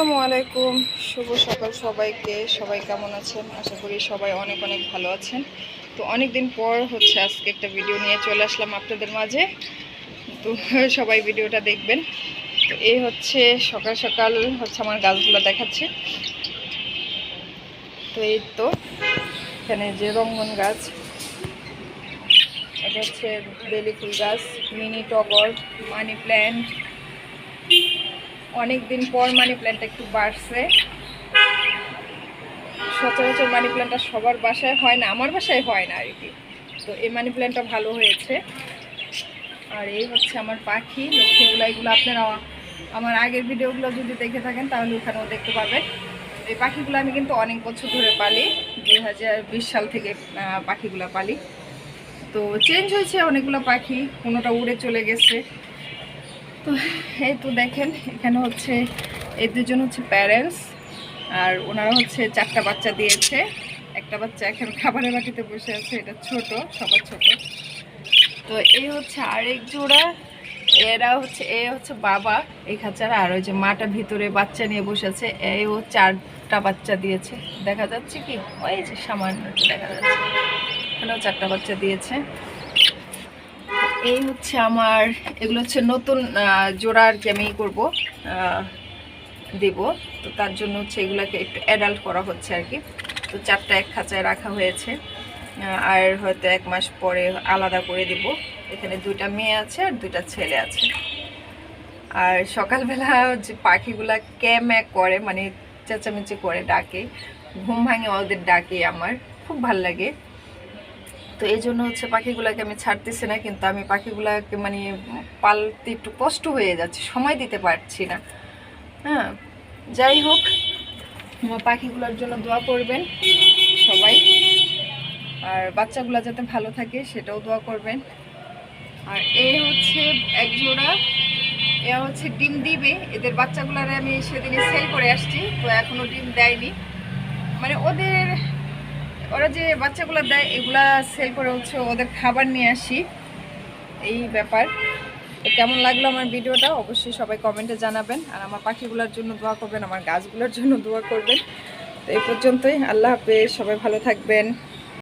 আসসালামু আলাইকুম। শুভ সকাল সবাইকে। সবাই কেমন আছেন? আশা করি সবাই অনেক অনেক ভালো আছেন। তো অনেক দিন পর হচ্ছে আজকে একটা ভিডিও নিয়ে চলে আসলাম আপনাদের মাঝে। তো সবাই ভিডিওটা দেখবেন। তো এই হচ্ছে সকাল সকাল হচ্ছে আমার গাছগুলো দেখাচ্ছে। তো এই তো এখানে যে রঙ্গন গাছ, এটা হচ্ছে বেলি ফুল গাছ, মিনি টগর, মানি প্ল্যান্ট অনেক দিন পর মানি প্ল্যান্টটা একটু বাড়ছে। সচরাচর মানি প্ল্যান্টটা সবার বাসায় হয় না, আমার বাসায় হয় না আর কি। তো এই মানি প্ল্যান্টটা ভালো হয়েছে। আর এই হচ্ছে আমার পাখি লক্ষ্মীগুলো এগুলো আপনারা আমার আগের ভিডিওগুলো যদি দেখে থাকেন, তাহলে ওখানেও দেখতে পাবেন। এই পাখিগুলো আমি কিন্তু অনেক বছর ধরে পালি, দুই হাজার বিশ সাল থেকে পাখিগুলো পালি। তো চেঞ্জ হয়েছে অনেকগুলো পাখি, কোনোটা উড়ে চলে গেছে। তো এই তো দেখেন, এখানে হচ্ছে এই দুজন হচ্ছে প্যারেন্টস, আর ওনারা হচ্ছে চারটা বাচ্চা দিয়েছে। একটা বাচ্চা এখন খাবারের বাটিতে বসে আছে, এটা ছোট, সবার ছোট। তো এই হচ্ছে আরেক জোড়া, এরা হচ্ছে, এ হচ্ছে বাবা, এই খাঁচারা, আর ওই যে মাটা ভিতরে বাচ্চা নিয়ে বসে আছে, এই ও চারটা বাচ্চা দিয়েছে। দেখা যাচ্ছে কি? ওই যে সামান্য দেখা যাচ্ছে। এখানেও চারটা বাচ্চা দিয়েছে। এই হচ্ছে আমার এগুলো হচ্ছে নতুন আহ, জোড়া আর কি আমি করব দেব। তো তার জন্য হচ্ছে এগুলোকে একটু অ্যাডাল্ট করা হচ্ছে আর কি। তো চারটা এক খাঁচায় রাখা হয়েছে। আর হয়তো এক মাস পরে আলাদা করে দিব। এখানে দুইটা মেয়ে আছে আর দুইটা ছেলে আছে। আর সকালবেলা যে পাখিগুলা ক্যাম্যাক করে মানে চেঁচামেচি করে ডাকে। ঘুম ভাঙে ওদের ডাকে আমার। খুব ভালো লাগে। তো এই জন্য হচ্ছে পাখিগুলোকে আমি ছাড়তেছি না, কিন্তু আমি পাখিগুলোকে মানে পালতে একটু কষ্ট হয়ে যাচ্ছে, সময় দিতে পারছি না। হ্যাঁ যাই হোক, আমার পাখিগুলোর জন্য দোয়া করবেন সবাই। আর বাচ্চাগুলো যাতে ভালো থাকে সেটাও দোয়া করবেন। আর এই হচ্ছে এক জোড়া, এ হচ্ছে ডিম দিবে। এদের বাচ্চাগুলারে আমি সেদিনে সেল করে আসছি, তো এখনও ডিম দেয়নি। মানে ওদের ওরা যে বাচ্চাগুলো দেয়, এগুলা সেল করে হচ্ছে ওদের খাবার নিয়ে আসি। এই ব্যাপার। তো কেমন লাগল আমার ভিডিওটা? অবশ্যই সবাই কমেন্টে জানাবেন। আর আমার পাখিগুলোর জন্য দোয়া করবেন, আমার গাছগুলোর জন্য দোয়া করবেন। তো এই পর্যন্তই। আল্লাহ হাফেজ। সবাই ভালো থাকবেন।